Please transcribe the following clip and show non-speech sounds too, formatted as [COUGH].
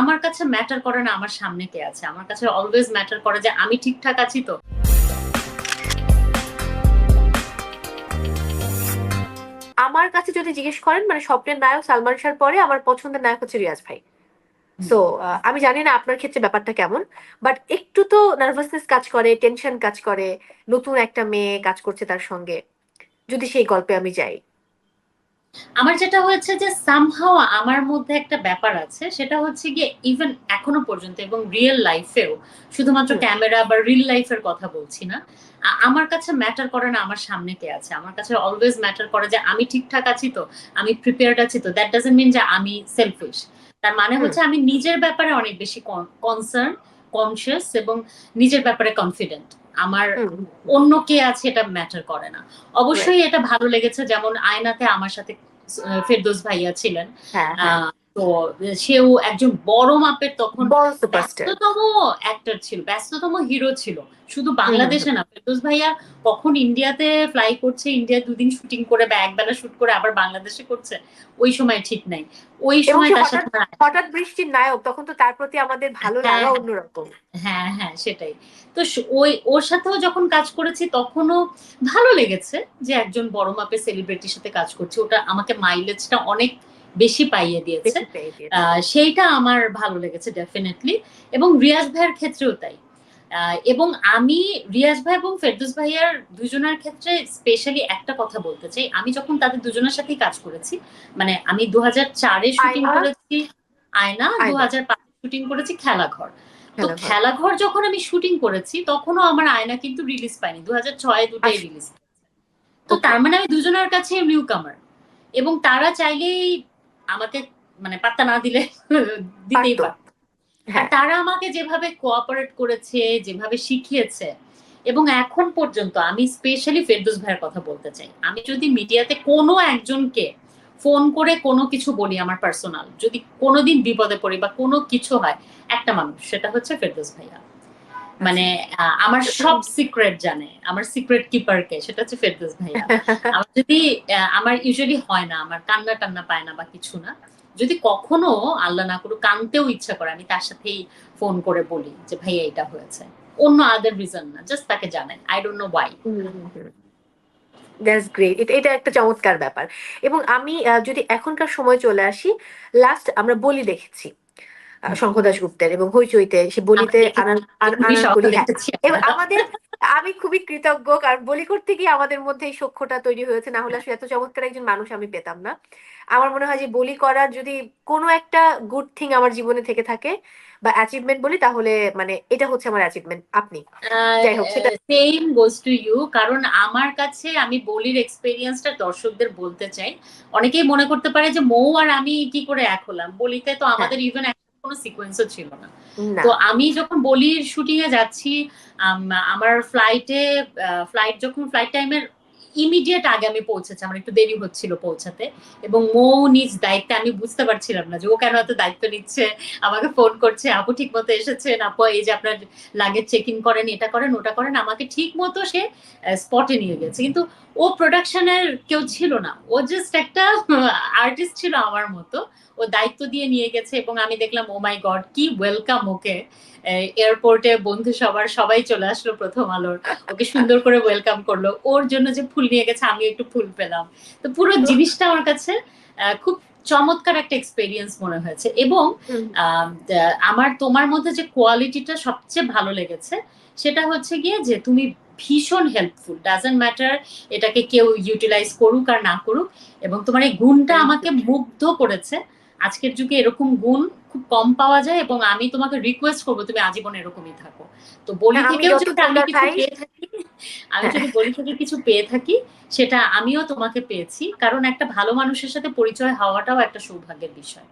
আমার কাছে ম্যাটার করে না আমার সামনে কে আছে। আমার কাছে অলওয়েজ ম্যাটার করে যে আমি ঠিকঠাক আছি তো। আমার কাছে যদি জিজ্ঞেস করেন মানে স্বপ্নের নায়ক সালমান শাহর পরে আমার পছন্দের নায়ক হচ্ছে রিয়াজ ভাই। তো আমি জানি না আপনার ক্ষেত্রে ব্যাপারটা কেমন বাট একটু তো নার্ভাসনেস কাজ করে টেনশন কাজ করে নতুন একটা মেয়ে কাজ করছে তার সঙ্গে। যদি সেই গল্পে আমি যাই। আমার যেটা হয়েছে যে সামহাও আমার মধ্যে একটা ব্যাপার আছে সেটা হচ্ছে গিয়ে ইভেন এখনও পর্যন্ত এবং রিয়েল লাইফেও শুধুমাত্র ক্যামেরা বা রিল লাইফের কথা বলছি না আমার কাছে ম্যাটার করে না আমার সামনে কে আছে। আমার কাছে অলওয়েজ ম্যাটার করে যে আমি ঠিকঠাক আছি তো আমি প্রিপেয়ার্ড আছি তো। দ্যাট ডাজন্ট মিন যে আমি সেলফিশ তার মানে হচ্ছে আমি নিজের ব্যাপারে অনেক বেশি কনসার্ন কনসিয়াস এবং নিজের ব্যাপারে কনফিডেন্ট আমার অন্য কে আছে এটা ম্যাটার করে না। অবশ্যই এটা ভালো লেগেছে যেমন আয়নাতে আমার সাথে ফেরদোস ভাইয়া ছিলেন। হ্যাঁ হ্যাঁ। আহ, তো সেও একজন বড় মাপের তখন ব্যস্ততম অ্যাক্টর ছিল ব্যস্ততম হিরো ছিল। শুধু বাংলাদেশে না ফেরদৌস ভাইয়া কখন ইন্ডিয়াতে ফ্লাই করছে ইন্ডিয়া দুদিন শুটিং করে বা একবেলা শুট করে আবার বাংলাদেশে করছে ওই সময় ঠিক নাই। ওই সময় তার হঠাৎ সাথে হঠাৎ বৃষ্টির নায়ক তখন তো তার প্রতি আমাদের ভালো হ্যাঁ, লাগা। অন্যরকম। হ্যাঁ হ্যাঁ সেটাই। তো ওই ওর সাথেও যখন কাজ করেছি তখনও ভালো লেগেছে যে একজন বড় মাপের সেলিব্রিটির সাথে কাজ করছি। ওটা আমাকে মাইলেজটা অনেক বেশি পাইয়ে দিয়েছে। সেইটা আমার ভালো লেগেছে ডেফিনেটলি এবং রিয়াজ ভাইয়ের ক্ষেত্রেও তাই। এবং আমি রিয়াজ ভাই এবং ফেরদৌস ভাইয়ার দুজনের ক্ষেত্রে স্পেশালি একটা কথা বলতে চাই। আমি যখন তাদের দুজনের সাথেই কাজ করেছি মানে আমি দু হাজার চারে শুটিং? করেছি আয়না দু হাজার পাঁচে শুটিং করেছি খেলাঘর। তো খেলাঘর। যখন আমি শুটিং করেছি তখনও আমার আয়না কিন্তু রিলিজ পাইনি দু হাজার ছয়ে দুটাই আচ্ছা। রিলিজ তো তার মানে আমি দুজনের কাছে নিউ কামার এবং তারা চাইলেই আমাকে মানে পাত্তা না দিলে [LAUGHS] দিতেই পারত। হ্যাঁ। তারা আমাকে যেভাবে কোঅপারেট করেছে যেভাবে শিখিয়েছে এবং এখন পর্যন্ত আমি স্পেশালি ফেরদৌস ভাইয়ের কথা বলতে চাই। আমি যদি মিডিয়াতে কোনো একজনকে ফোন করে কোনো কিছু বলি আমার পার্সোনাল যদি কোনোদিন বিপদে পড়ি বা কোনো কিছু হয় একটা মানুষ সেটা হচ্ছে ফেরদৌস ভাইয়া। মানে আমার সব সিক্রেট জানে। আমার সিক্রেট কিপার কে সেটা হচ্ছে ফেরদৌস ভাইয়া। [LAUGHS] আমার যদি আমার ইউজুয়ালি হয় না আমার কান্না টান্না পায় না বা কিছু না যদি কখনো আল্লাহ না করুক কানতেও ইচ্ছা করে আমি তার সাথেই ফোন করে বলি যে ভাইয়া এটা হয়েছে। অন্য আদার রিজন না জাস্ট তাকে জানেন I don't know why that's great এটা এটা একটা চমৎকার ব্যাপার। এবং আমি যদি এখনকার সময় চলে আসি লাস্ট আমরা বলি দেখেছি। আহ, শঙ্খ দাশগুপ্তের এবং হইচইতে সে বলিতে হ্যাঁ আমাদের আমি খুবই কৃতজ্ঞ কারণ বলি করতে গিয়ে আমাদের মধ্যে এই সখ্যটা তৈরি হয়েছে না হলে আসলে এত চমৎকার একজন মানুষ আমি পেতাম না। আমার মনে হয় যে বলি করার যদি কোনো একটা গুড থিং আমার জীবনে থেকে থাকে বা অ্যাচিভমেন্ট বলি তাহলে মানে এটা হচ্ছে আমার অ্যাচিভমেন্ট আপনি? যাই হোক, সেটা- সেম গোজ টু ইউ কারণ আমার কাছে আমি বলির এক্সপেরিয়েন্সটা দর্শকদের বলতে চাই। অনেকেই মনে করতে পারে যে মৌ আর আমি কি করে এক হলাম? বলিতে তো আমাদের ইভেন কোনো সিকোয়েন্সও ছিল না। তো আমি যখন বলি শুটিং এ যাচ্ছি আম- আমার ফ্লাইটে ফ্লাইট যখন ফ্লাইট টাইমের ইমিডিয়েট আগে আমি পৌঁছেছি, আমার একটু দেরি হচ্ছিল পৌঁছাতে। এবং মৌ নিজ দায়িত্বে, আমি বুঝতে পারছিলাম না যে ও কেন এত দায়িত্ব নিচ্ছে, আমাকে ফোন করছে, আপু ঠিক মতো এসেছেন, আপু এই যে আপনার লাগেজ চেক ইন করেন, এটা করেন, ওটা করেন, আমাকে ঠিক মতো সে স্পটে নিয়ে গেছে। কিন্তু ও প্রোডাকশনের কেউ ছিল না। ও জাস্ট একটা আর্টিস্ট ছিল আমার মতো। ও দায়িত্ব দিয়ে নিয়ে গেছে এবং আমি দেখলাম ও মাই গড কি ওয়েলকাম ওকে। এয়ারপোর্টে বন্ধু সবার সবাই চলে আসলো প্রথম আলোর। ওকে সুন্দর করে ওয়েলকাম করল। ওর জন্য যে ফুল নিয়ে গেছে আমি একটু ফুল পেলাম। তো পুরো জিনিসটা আমার কাছে খুব চমৎকার একটা এক্সপেরিয়েন্স মনে হয়েছে। এবং আমার তোমার মধ্যে যে কোয়ালিটিটা সবচেয়ে ভালো লেগেছে সেটা হচ্ছে গিয়ে যে তুমি ভীষণ হেল্পফুল ডাজেন্ট ম্যাটার এটাকে কেউ ইউটিলাইজ করুক আর না করুক এবং তোমার এই গুণটা আমাকে মুগ্ধ করেছে। আজকের যুগে এরকম গুণ খুব কম পাওয়া যায় এবং আমি তোমাকে রিকোয়েস্ট করব তুমি আজীবন এরকমই থাকো। তো বলি থেকে আমি থেকেও যদি আমি কিছু পেয়ে থাকি আমি যদি বলি থেকে কিছু পেয়ে থাকি সেটা আমিও তোমাকে পেয়েছি। কারণ একটা ভালো মানুষের সাথে পরিচয় হওয়াটাও একটা সৌভাগ্যের বিষয়।